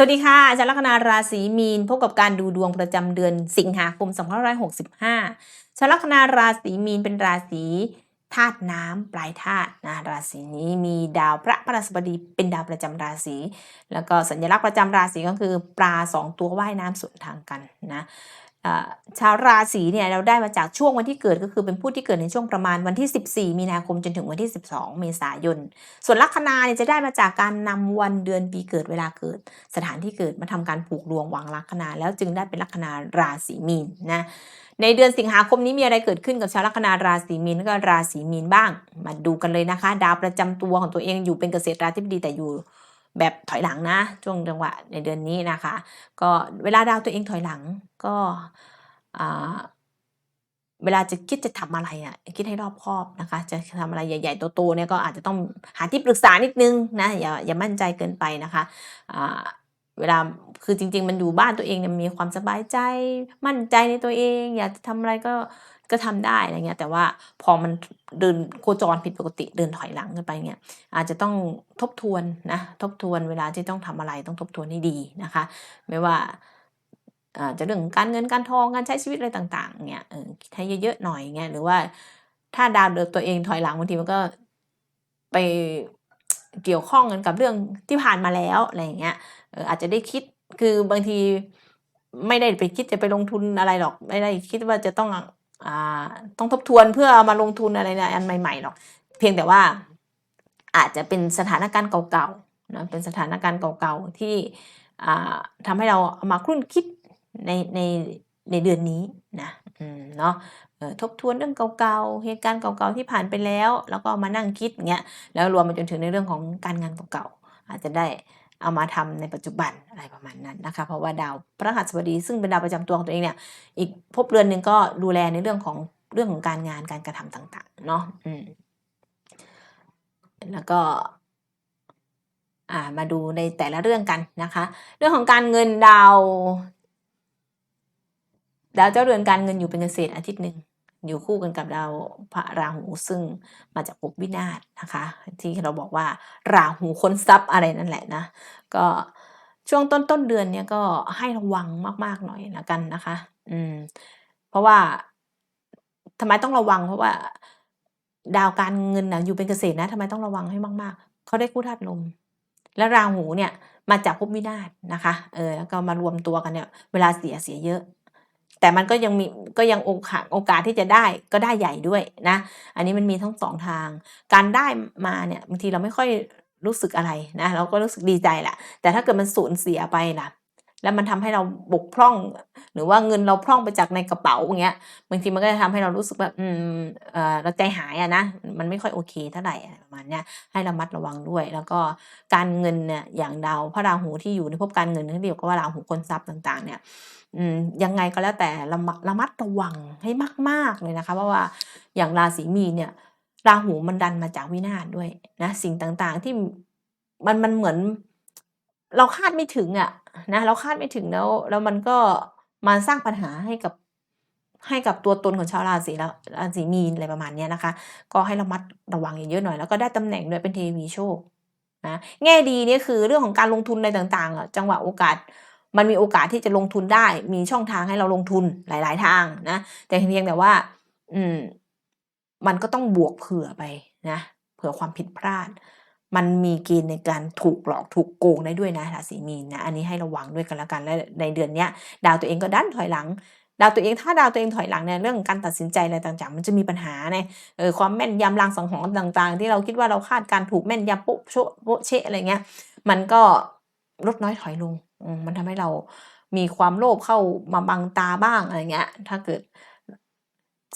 สวัสดีค่ะอาจารย์ลัคนาราศีมีนพบกับการดูดวงประจำเดือนสิงหาคม 2565ชาวลัคนาราศีมีนเป็นราศีธาตุน้ำปลายธาตุนะราศีนี้มีดาวพระพฤหัสบดีเป็นดาวประจำราศีแล้วก็สัญลักษณ์ประจำราศีก็คือปลาสองตัวว่ายน้ำสวนทางกันนะ ชาวราศีเนี่ยเราได้มาจากช่วงวันที่เกิดก็คือเป็นผู้ที่เกิดในช่วงประมาณวันที่ 14 มีนาคมจนถึงวันที่ 12 เมษายน ส่วนลัคนาเนี่ยจะได้มาจากการนำวันเดือนปีเกิดเวลาเกิด สถานที่เกิดมาทำการผูกดวงวางลัคนา แล้วจึงได้เป็นลัคนาราศีมีนนะในเดือนสิงหาคมนี้มีอะไรเกิดขึ้นกับชาวลัคนาราศีมีนแล้วก็ราศีมีนบ้าง มาดูกันเลยนะคะ ดาวประจำตัวของตัวเองอยู่เป็นเกษตราธิบดีแต่อยู่ แบบถอยหลังนะช่วงจังหวะในเดือนนี้นะคะ ก็เวลาดาวตัวเองถอยหลังก็เวลาจะคิดจะทำอะไรอะคิดให้รอบคอบนะคะ จะทำอะไรใหญ่ๆโตๆเนี่ยก็อาจจะต้องหาที่ปรึกษานิดนึงนะอย่าอย่ามั่นใจเกินไปนะคะเวลาคือจริง ๆ มันอยู่บ้านตัวเองเนี่ยมีความสบายใจมั่นใจในตัวเอง อยากจะทำอะไรก็ ก็ทำได้อะไรเงี้ย แต่ว่าพอมันเดินโคจรผิดปกติเดินถอยหลังกันไปเนี่ย อาจจะต้องทบทวนนะทบทวนเวลาที่ต้องทำอะไรต้องทบทวนให้ดีนะคะ ไม่ว่าอาจะเรื่องการเงินการทองการใช้ชีวิตอะไรต่างๆเนี่ยคิดให้เยอะๆหน่อยเงี้ยหรือว่าถ้าดาวเดินตัวเองถอยหลังบางทีมันก็ไปเกี่ยวข้องกันกับเรื่องที่ผ่านมาแล้วอะไรอย่างเงี้ยอาจจะได้คิดคือบางทีไม่ได้ไปคิดจะไปลงทุนอะไรหรอก ไม่ได้คิดว่าจะต้อง ต้องทบทวนเพื่อเอามาลงทุนอะไรในอันใหม่ๆหรอก เพียงแต่ว่าอาจจะเป็นสถานการณ์เก่าๆนะเป็นสถานการณ์เก่าๆที่ทำให้เราเอามาครุ่นคิดในในในเดือนนี้นะเนาะทบทวนเรื่องเก่าๆ เหตุการณ์เก่าๆที่ผ่านไปแล้ว แล้วก็มานั่งคิดเงี้ย แล้วรวมไปจนถึงในเรื่องของการงานเก่าๆ อาจจะได้ เอามาทำในปัจจุบันอะไรประมาณนั้นนะคะ เพราะว่าดาวพระหัสบดีซึ่งเป็นดาวประจำตัวของตัวเองเนี่ยอีกภพเรือนหนึ่งก็ดูแลในเรื่องของเรื่องของการงานการกระทำต่าง ๆ เนาะอืมแล้วก็อ่ามาดูในแต่ละเรื่องกันนะคะ เรื่องของการเงินดาวดาวเจ้าเรือนการเงินอยู่เป็นเกษตรอาทิตย์หนึ่ง อยู่คู่กันกับดาวพระราหูซึ่งมาจากภพวินาศนะคะ ที่เราบอกว่าราหูค้นทรัพย์อะไรนั่นแหละนะก็ช่วงต้นต้นเดือนเนี่ยก็ให้ระวังมาก ๆ หน่อยละกันนะคะ อืม เพราะว่าทำไมต้องระวัง เพราะว่า ดาวการเงินนะอยู่เป็นเกษตรนะทำไมต้องระวังให้มาก ๆเขาได้คู่ธาตุลม และราหูเนี่ยมาจากภพวินาศนะคะ เออแล้วก็มารวมตัวกันเนี่ย เวลาเสียเสียเยอะ แต่มันก็ยังมีก็ยังโอกาสโอกาสที่จะได้ก็ได้ใหญ่ด้วยนะ อันนี้มันมีทั้งสองทาง การได้มาเนี่ยบางทีเราไม่ค่อยรู้สึกอะไรนะเราก็รู้สึกดีใจแหละแต่ถ้าเกิดมันสูญเสียไปล่ะ แล้วมันทำให้เราบกพร่อง หรือว่าเงินเราพร่องไปจากในกระเป๋าอย่างเงี้ยบางทีมันก็จะทำให้เรารู้สึกแบบอืมเออเราใจหายอะนะมันไม่ค่อยโอเคเท่าไหรอะไรประมาณเนี้ยให้ระมัดระวังด้วย แล้วก็การเงินเนี่ยอย่างดาวพระราหูที่อยู่ในภพการเงินที่เรียกว่าราหูคนทรัพย์ต่าง ๆเนี่ย ยังไงก็แล้วแต่ระมะระมัดระวังให้มาก ๆเลยนะคะ เพราะว่าอย่างราศีมีนเนี่ยราหูมันดันมาจากวินาศด้วยนะสิ่งต่างๆที่มันมันเหมือน เราคาดไม่ถึงอะนะเราคาดไม่ถึงแล้ว แล้วมันก็มาสร้างปัญหาให้กับให้กับตัวตนของชาวราศีและราศีมีนอะไรประมาณนี้นะคะ ก็ให้ระมัดระวังเยอะๆหน่อย แล้วก็ได้ตำแหน่งด้วยเป็นเทวีโชคนะแง่ดีนี่คือเรื่องของการลงทุนอะไรต่างๆอะจังหวะโอกาส มันมีโอกาสที่จะลงทุนได้ มีช่องทางให้เราลงทุนหลาย ๆ ทางนะ แต่เพียงแต่ว่า อืม มันก็ต้องบวกเผื่อไปนะ เผื่อความผิดพลาด มันมีเกณฑ์ในการถูกหลอกถูกโกงได้ด้วยนะราศีมีนนะ อันนี้ให้ระวังด้วยกันล้วกันและในเดือนเนี้ย ดาวตัวเองก็ดันถอยหลังดาวตัวเองถ้าดาวตัวเองถอยหลังเนี่ยเรื่องการตัดสินใจอะไรต่างๆ มันจะมีปัญหาไงเออความแม่นยำลางสังหรณ์ต่าง ๆ ที่เราคิดว่าเราคาดการถูกแม่นยำโป๊ะโชะโป๊ะเชะอะไรเงี้ย มันก็ลดน้อยถอยลง มันทำให้เรามีความโลภเข้ามาบังตาบ้างอะไรเงี้ย ถ้าเกิด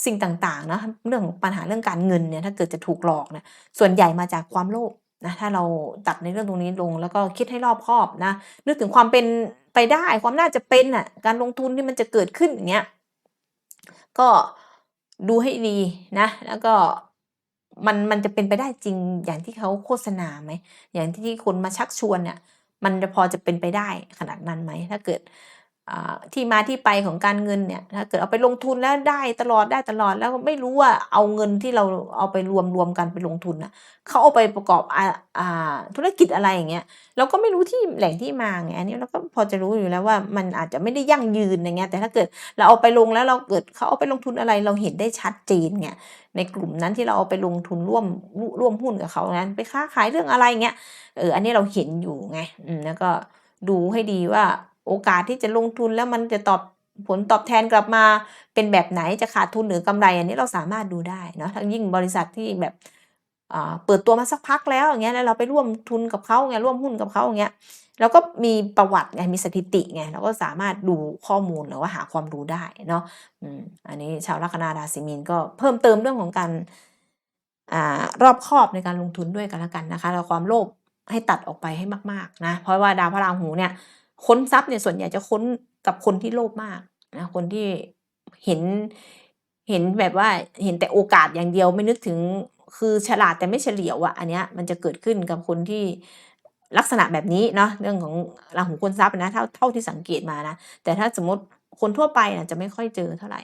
สิ่งต่างๆนะเรื่องของปัญหาเรื่องการเงินเนี่ยถ้าเกิดจะถูกหลอกเนี่ยส่วนใหญ่มาจากความโลภนะถ้าเราตัดในเรื่องตรงนี้ลงแล้วก็คิดให้รอบคอบนะนึกถึงความเป็นไปได้ความน่าจะเป็นน่ะการลงทุนที่มันจะเกิดขึ้นอย่างเงี้ยก็ดูให้ดีนะ แล้วก็มันมันจะเป็นไปได้จริงอย่างที่เขาโฆษณาไหมอย่างที่คนมาชักชวนเนี่ย มันจะพอจะเป็นไปได้ขนาดนั้นไหมถ้าเกิด ที่มาที่ไปของการเงินเนี่ยถ้าเกิดเอาไปลงทุนแล้วได้ตลอดได้ตลอดแล้วไม่รู้ว่าเอาเงินที่เราเอาไปรวมรวมกันไปลงทุนน่ะเขาเอาไปประกอบอาอ่าธุรกิจอะไรอย่างเงี้ยเราก็ไม่รู้ที่แหล่งที่มาไงอันนี้เราก็พอจะรู้อยู่แล้วว่ามันอาจจะไม่ได้ยั่งยืนอย่างเงี้ยแต่ถ้าเกิดเราเอาไปลงแล้วเราเกิดเขาเอาไปลงทุนอะไรเราเห็นได้ชัดเจนไงในกลุ่มนั้นที่เราเอาไปลงทุนร่วมร่วมหุ้นกับเขานั้นไปค้าขายเรื่องอะไรเงี้ยเอออันนี้เราเห็นอยู่ไงอืมแล้วก็ดูให้ดีว่า โอกาสที่จะลงทุนแล้วมันจะตอบผลตอบแทนกลับมาเป็นแบบไหนจะขาดทุนหรือกำไร อันนี้เราสามารถดูได้เนาะทั้งยิ่งบริษัทที่แบบเปิดตัวมาสักพักแล้วอย่างเงี้ยแล้วเราไปร่วมทุนกับเขาไงร่วมหุ้นกับเขาอย่างเงี้ยแล้วก็มีประวัติไงมีสถิติไงเราก็สามารถดูข้อมูลหรือว่าหาความรู้ได้เนาะอันนี้ชาวลัคนาราศีมีนก็เพิ่มเติมเรื่องของการอรอบคอบในการลงทุนด้วยกันแล้วกันนะคะแล้วความโลภให้ตัดออกไปให้มาก ๆ นะ เพราะว่าดาวพระราหูเนี่ย ค้นทรัพย์เนี่ยส่วนใหญ่จะค้นกับคนที่โลภมากนะคนที่เห็นเห็นแบบว่าเห็นแต่โอกาสอย่างเดียวไม่นึกถึงคือฉลาดแต่ไม่เฉลียวอะอันเนี้ยมันจะเกิดขึ้นกับคนที่ลักษณะแบบนี้เนาะเรื่องของราหูคนทรัพย์นะเท่าเท่าที่สังเกตมานะแต่ถ้าสมมติคนทั่วไปนะจะไม่ค่อยเจอเท่าไหร่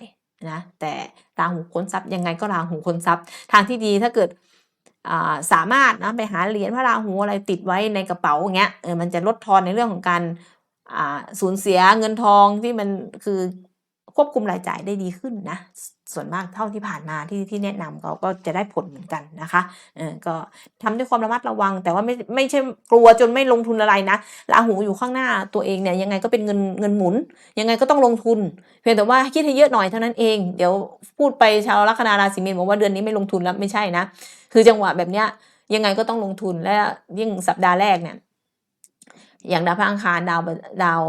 นะแต่ราหูคนทรัพย์ยังไงก็ราหูคนทรัพย์ ทางที่ดีถ้าเกิดอ่าสามารถนะไปหาเหรียญพระราหูอะไรติดไว้ในกระเป๋าอย่างเงี้ยเออมันจะลดทอนในเรื่องของการ สูญเสียเงินทองที่มันคือควบคุมรายจ่ายได้ดีขึ้นนะ ส่วนมากเท่าที่ผ่านมาที่ที่แนะนำเขาก็จะได้ผลเหมือนกันนะคะเออก็ทำด้วยความระมัดระวัง แต่ว่าไม่ไม่ใช่กลัวจนไม่ลงทุนอะไรนะราหูอยู่ข้างหน้าตัวเองเนี่ยยังไงก็เป็นเงินเงินหมุน ยังไงก็ต้องลงทุน เพียงแต่ว่าคิดให้เยอะหน่อยเท่านั้นเอง เดี๋ยวพูดไปชาวลัคนาราศีมีนบอกว่าเดือนนี้ไม่ลงทุนแล้วไม่ใช่นะ คือจังหวะแบบเนี้ยยังไงก็ต้องลงทุนและยิ่งสัปดาห์แรกเนี่ย อย่างดาวพระอังคารดาวดาว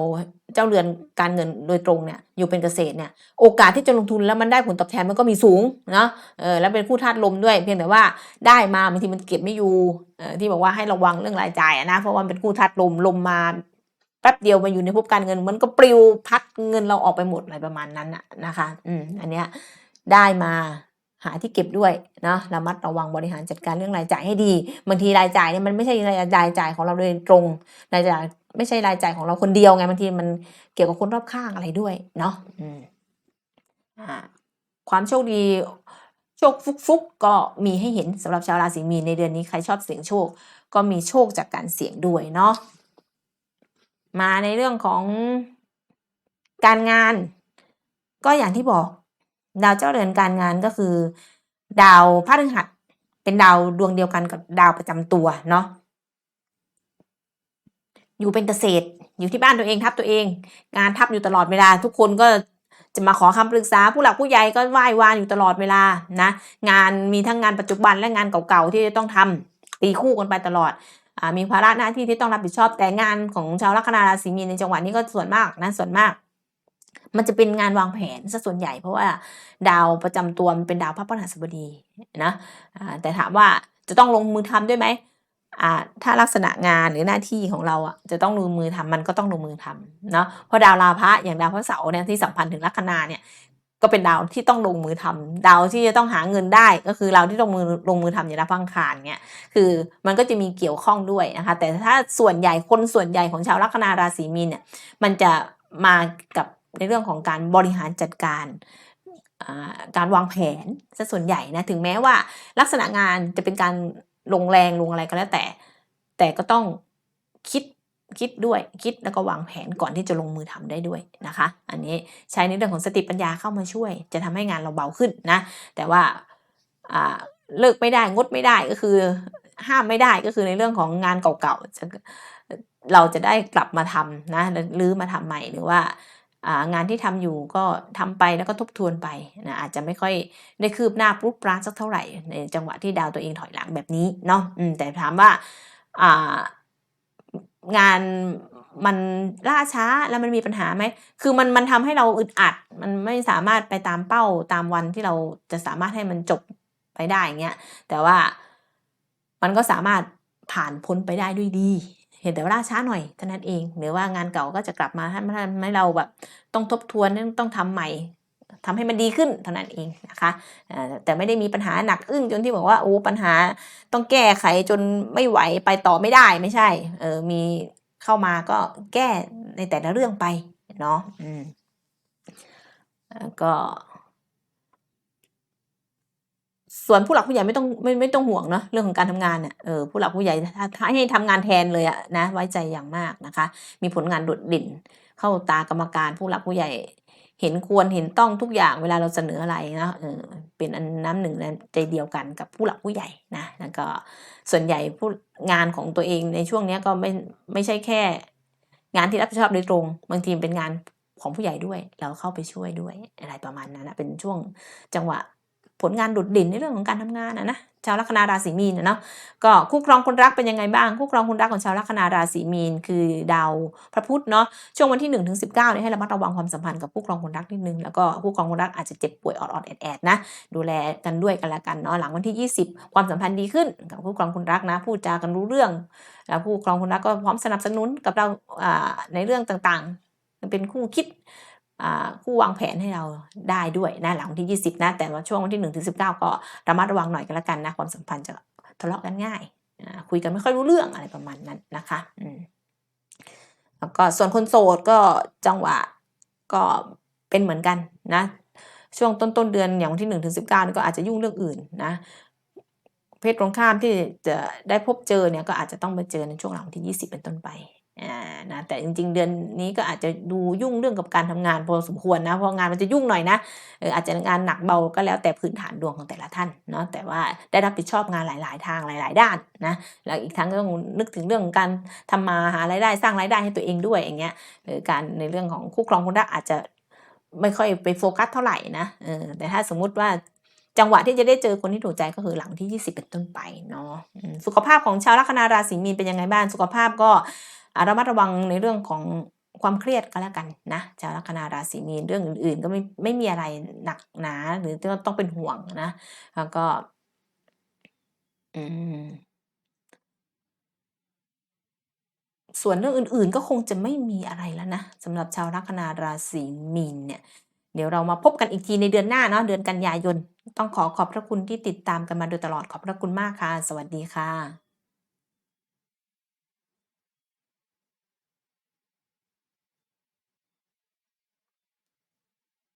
เจ้าเรือนการเงินโดยตรงเนี่ยอยู่เป็นเกษตรเนี่ยโอกาสที่จะลงทุนแล้วมันได้ผลตอบแทนมันก็มีสูงเนาะเออแล้วเป็นคู่ธาตุลมด้วย เพียงแต่ว่าได้มาบางทีมันเก็บไม่อยู่เออที่บอกว่าให้ระวังเรื่องรายจ่ายนะเพราะว่าเป็นคู่ธาตุลมลมมาแป๊บเดียวมาอยู่ในภพการเงิน มันก็ปลิวพัดเงินเราออกไปหมดอะไรประมาณนั้นน่ะนะคะ อืมอันเนี้ยได้มา หาที่เก็บด้วยเนาะระมัดระวังบริหารจัดการเรื่องรายจ่ายให้ดีบางทีรายจ่ายเนี่ยมันไม่ใช่รายจ่ายของเราโดยตรงรายจ่ายไม่ใช่รายจ่ายของเราคนเดียวไงบางทีมันเกี่ยวกับคนรอบข้างอะไรด้วยเนาะอ่าความโชคดีโชคฟุกๆก็มีให้เห็นสำหรับชาวราศีมีนในเดือนนี้ใครชอบเสี่ยงโชค ก็มีโชคจากการเสี่ยงด้วยเนาะมาในเรื่องของการงาน ก็อย่างที่บอก ดาวเจ้าเรือนการงานก็คือ ดาวพฤหัสเป็นดาวดวงเดียวกันกับดาวประจำตัวเนาะอยู่เป็นเกษตรอยู่ที่บ้านตัวเองทับตัวเอง งานทับอยู่ตลอดเวลา ทุกคนก็จะมาขอคำปรึกษาผู้หลักผู้ใหญ่ก็ไหว้วานอยู่ตลอดเวลานะงานมีทั้งงานปัจจุบันและงานเก่าๆที่จะต้องทำตีคู่กันไปตลอดอมีภาระหน้าที่ที่ต้องรับผิดชอบแต่งานของชาวลัคนาราศีมีนในจังหวะนี้ก็ส่วนมากนะส่วนมาก มันจะเป็นงานวางแผนซะส่วนใหญ่เพราะว่าดาวประจำตัวมันเป็นดาวพระพฤหัสบดีนะแต่ถามว่าจะต้องลงมือทำด้วยไหมถ้าลักษณะงานหรือหน้าที่ของเราอะจะต้องลงมือทำมันก็ต้องลงมือทำเนาะเพราะดาวราพะอย่างดาวพระเสาร์เนี่ยที่สัมพันธ์ถึงลัคนาเนี่ยก็เป็นดาวที่ต้องลงมือทำดาวที่จะต้องหาเงินได้ก็คือเราที่ต้องมือลงมือทำอย่างดาวพังคารเนี่ยคือมันก็จะมีเกี่ยวข้องด้วยนะคะแต่ถ้าส่วนใหญ่คนส่วนใหญ่ของชาวลัคนาราศีมีนเนี่ยมันจะมากับ ในเรื่องของการบริหารจัดการการวางแผนซะส่วนใหญ่นะถึงแม้ว่าลักษณะงานจะเป็นการลงแรงลงอะไรก็แล้วแต่ แต่ก็ต้องคิดคิดด้วยคิดแล้วก็วางแผนก่อนที่จะลงมือทำได้ด้วยนะคะ อันนี้ใช้ในเรื่องของสติปัญญาเข้ามาช่วย จะทำให้งานเราเบาขึ้นนะ แต่ว่าเลิกไม่ได้งดไม่ได้ก็คือ ห้ามไม่ได้ก็คือในเรื่องของงานเก่าๆเราจะได้กลับมาทำนะหรือมาทำใหม่หรือว่า งานที่ทำอยู่ก็ทำไปแล้วก็ทบทวนไปนะอาจจะไม่ค่อยได้คืบหน้าปรุบปราดสักเท่าไหร่ ในจังหวะที่ดาวตัวเองถอยหลังแบบนี้เนาะแต่ถามว่าอ่างานมันล่าช้าแล้วมันมีปัญหาไหม คือมันมันทำให้เราอึดอัด มันไม่สามารถไปตามเป้าตามวันที่เราจะสามารถให้มันจบไปได้อย่างเงี้ย แต่ว่ามันก็สามารถผ่านพ้นไปได้ด้วยดี เห็นแต่ว่าล่าช้าหน่อยเท่านั้นเอง หรือว่างานเก่าก็จะกลับมาให้ให้เราแบบต้องทบทวนต้องทำใหม่ทำให้มันดีขึ้นเท่านั้นเองนะคะแต่ไม่ได้มีปัญหาหนักอึ้งจนที่บอกว่าโอ้ปัญหาต้องแก้ไขจนไม่ไหวไปต่อไม่ได้ไม่ใช่เออมีเข้ามาก็แก้ในแต่ละเรื่องไปเนาะอืมก็ ส่วนผู้หลักผู้ใหญ่ไม่ต้องไม่ไม่ต้องห่วงเนาะเรื่องของการทำงานเนี่ยเออผู้หลักผู้ใหญ่ถ้าให้ทำงานแทนเลยอะนะไว้ใจอย่างมากนะคะ มีผลงานโดดเด่น เข้าตากรรมการผู้หลักผู้ใหญ่ เห็นควรเห็นต้องทุกอย่างเวลาเราเสนออะไรนะเออเป็นอันน้ำหนึ่งใจเดียวกันกับผู้หลักผู้ใหญ่นะแล้วก็ส่วนใหญ่ผู้งานของตัวเองในช่วงนี้ก็ไม่ไม่ใช่แค่ งานที่รับผิดชอบโดยตรง บางทีเป็นงานของผู้ใหญ่ด้วยเราเข้าไปช่วยด้วยอะไรประมาณนั้นนะเป็นช่วงจังหวะ ผลงานโดดเด่นในเรื่องของการทำงานนะนะชาวลัคนาราศีมีนนะเนาะก็คู่ครองคนรักเป็นยังไงบ้าง คู่ครองคนรักของชาวลัคนาราศีมีน คือดาวพระพุธเนาะช่วงวันที่1นถึงสิเนี่ยให้ระมัดระวังความสัมพันธ์กับคู่ครองคนรักนิดนึงแล้วก็คู่ครองคนรักอาจจะเจ็บป่วยออดๆแอดๆนะดูแลกันด้วยกันละกันเนาะหลังวันที่ 20 ความสัมพันธ์ดีขึ้นกับคู่ครองคนรักนะพูดจากันรู้เรื่อง แล้วคู่ครองคนรักก็พร้อมสนับสนุนกับเราในเรื่องต่างๆ เป็นคู่คิด คู่วางแผนให้เราได้ด้วยนะหลังวันที่ 20 นะ แต่ว่าช่วงวันที่1ถึง19 ก็ระมัดระวังหน่อยกันละกันนะ ความสัมพันธ์จะทะเลาะกันง่าย คุยกันไม่ค่อยรู้เรื่องอะไรประมาณนั้นนะคะอืมแล้วก็ส่วนคนโสดก็จังหวะก็เป็นเหมือนกันนะ ช่วงต้นต้นเดือนอย่างวันที่1ถึง19 ก็อาจจะยุ่งเรื่องอื่นนะเพศตรงข้ามที่จะได้พบเจอเนี่ยก็อาจจะต้องไปเจอในช่วงหลังวันที่ 20 เป็นต้นไป อ่านะแต่จริง ๆ เดือนนี้ก็อาจจะดูยุ่งเรื่องกับการทำงานพอสมควรนะเพราะงานมันจะยุ่งหน่อยนะเอออาจจะงานหนักเบาก็แล้วแต่พื้นฐานดวงของแต่ละท่านเนาะแต่ว่าได้รับผิดชอบงานหลาย ๆ ทางหลาย ๆ ด้านนะแล้วอีกทั้งก็ต้องนึกถึงเรื่องการทำมาหารายได้สร้างรายได้ให้ตัวเองด้วยอย่างเงี้ยเออการในเรื่องของคู่ครองคนรักอาจจะไม่ค่อยไปโฟกัสเท่าไหร่นะเออแต่ถ้าสมมุติว่าจังหวะที่จะได้เจอคนที่ถูกใจก็คือหลังที่ 20 เป็นต้นไปเนาะสุขภาพของชาวลัคนาราศีมีนเป็นยังไงบ้างสุขภาพก็ ระมัดระวังในเรื่องของความเครียดก็แล้วกันนะชาวลัคนาราศีมีนเรื่องอื่น ๆ ก็ไม่ไม่มีอะไรหนักหนาหรือต้องต้องเป็นห่วงนะแล้วก็อืมส่วนเรื่องอื่นๆ ก็คงจะไม่มีอะไรแล้วนะสำหรับชาวลัคนาราศีมีนเนี่ย เดี๋ยวเรามาพบกันอีกทีในเดือนหน้าเนาะเดือนกันยายน ต้องขอขอบพระคุณที่ติดตามกันมาโดยตลอดขอบพระคุณมากค่ะ สวัสดีค่ะ